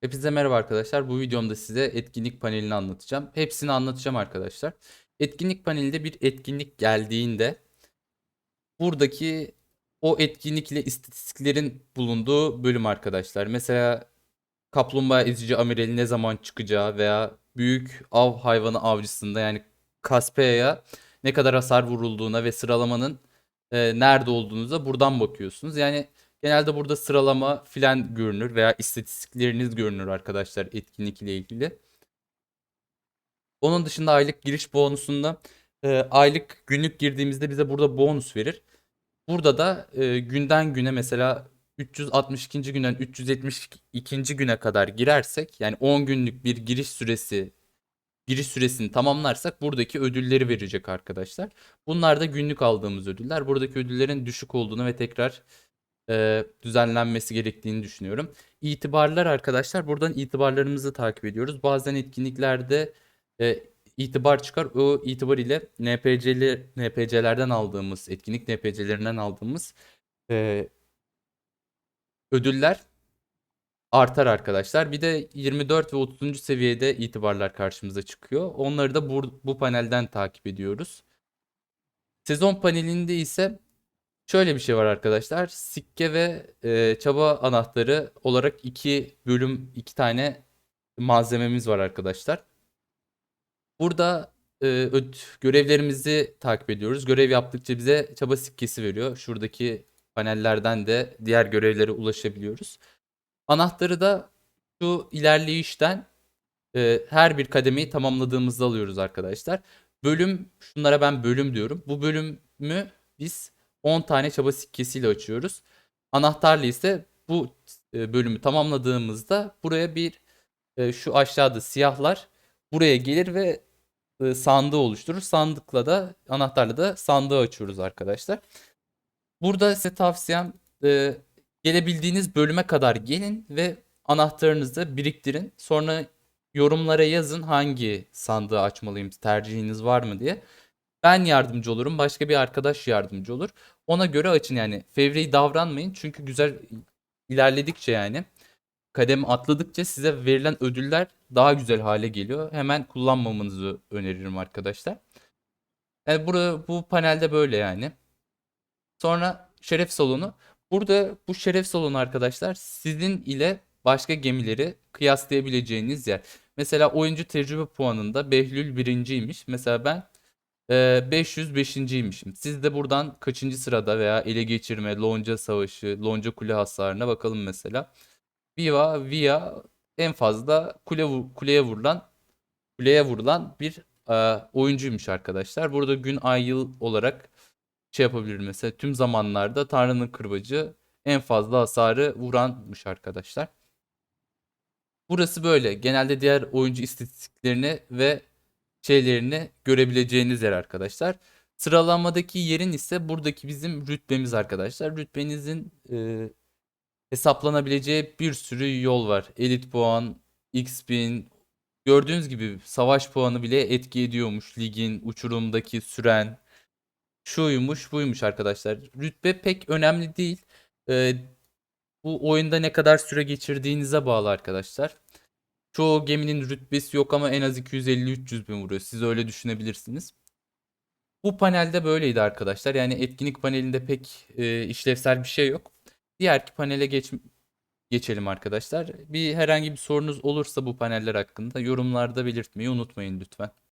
Hepinize merhaba arkadaşlar. Bu videomda size etkinlik panelini anlatacağım. Hepsini anlatacağım arkadaşlar. Etkinlik panelinde bir etkinlik geldiğinde buradaki o etkinlik ile istatistiklerin bulunduğu bölüm arkadaşlar. Mesela kaplumbağa ezici amirali ne zaman çıkacağı veya büyük av hayvanı avcısında yani Kaspeya'ya ne kadar hasar vurulduğuna ve sıralamanın e, nerede olduğunuza buradan bakıyorsunuz. Yani genelde burada sıralama filan görünür veya istatistikleriniz görünür arkadaşlar etkinlik ile ilgili. Onun dışında aylık giriş bonusunda e, aylık günlük girdiğimizde bize burada bonus verir. Burada da e, günden güne mesela 362. günden 372. güne kadar girersek yani 10 günlük bir giriş süresi giriş süresini tamamlarsak buradaki ödülleri verecek arkadaşlar. Bunlar da günlük aldığımız ödüller. Buradaki ödüllerin düşük olduğunu ve tekrar e, düzenlenmesi gerektiğini düşünüyorum. İtibarlar arkadaşlar buradan itibarlarımızı takip ediyoruz. Bazen etkinliklerde e, itibar çıkar. O itibar ile NPC'li NPC'lerden aldığımız etkinlik NPC'lerinden aldığımız e, ödüller artar arkadaşlar. Bir de 24 ve 30. seviyede itibarlar karşımıza çıkıyor. Onları da bu, bu panelden takip ediyoruz. Sezon panelinde ise şöyle bir şey var arkadaşlar. Sikke ve e, çaba anahtarı olarak iki bölüm, iki tane malzememiz var arkadaşlar. Burada e, görevlerimizi takip ediyoruz. Görev yaptıkça bize çaba sikkesi veriyor. Şuradaki panellerden de diğer görevlere ulaşabiliyoruz. Anahtarı da şu ilerleyişten e, her bir kademeyi tamamladığımızda alıyoruz arkadaşlar. Bölüm, şunlara ben bölüm diyorum. Bu bölümü biz 10 tane çaba sikkesiyle açıyoruz. Anahtarla ise bu e, bölümü tamamladığımızda buraya bir e, şu aşağıda siyahlar buraya gelir ve e, sandığı oluşturur. Sandıkla da anahtarla da sandığı açıyoruz arkadaşlar. Burada size tavsiyem gelebildiğiniz bölüme kadar gelin ve anahtarınızı biriktirin. Sonra yorumlara yazın hangi sandığı açmalıyım, tercihiniz var mı diye. Ben yardımcı olurum, başka bir arkadaş yardımcı olur. Ona göre açın yani. Fevri davranmayın çünkü güzel ilerledikçe yani kademe atladıkça size verilen ödüller daha güzel hale geliyor. Hemen kullanmamanızı öneririm arkadaşlar. Yani burada bu panelde böyle yani. Sonra şeref salonu. Burada bu şeref salonu arkadaşlar sizin ile başka gemileri kıyaslayabileceğiniz yer. Mesela oyuncu tecrübe puanında Behlül birinciymiş. Mesela ben e, 505.ymişim. Siz de buradan kaçıncı sırada veya ele geçirme, lonca savaşı, lonca kule hasarına bakalım mesela. Viva, Via en fazla kule kuleye vurulan kuleye vurulan bir e, oyuncuymuş arkadaşlar. Burada gün, ay, yıl olarak şey yapabilir mesela tüm zamanlarda Tanrı'nın kırbacı en fazla hasarı vuranmış arkadaşlar. Burası böyle. Genelde diğer oyuncu istatistiklerini ve şeylerini görebileceğiniz yer arkadaşlar. Sıralamadaki yerin ise buradaki bizim rütbemiz arkadaşlar. Rütbenizin e, hesaplanabileceği bir sürü yol var. Elit puan, X-Bin, gördüğünüz gibi savaş puanı bile etki ediyormuş ligin uçurumdaki süren şuymuş buymuş arkadaşlar. Rütbe pek önemli değil. Ee, bu oyunda ne kadar süre geçirdiğinize bağlı arkadaşlar. Çoğu geminin rütbesi yok ama en az 250-300 bin vuruyor. Siz öyle düşünebilirsiniz. Bu panelde böyleydi arkadaşlar. Yani etkinlik panelinde pek e, işlevsel bir şey yok. Diğer panele geç, geçelim arkadaşlar. Bir herhangi bir sorunuz olursa bu paneller hakkında yorumlarda belirtmeyi unutmayın lütfen.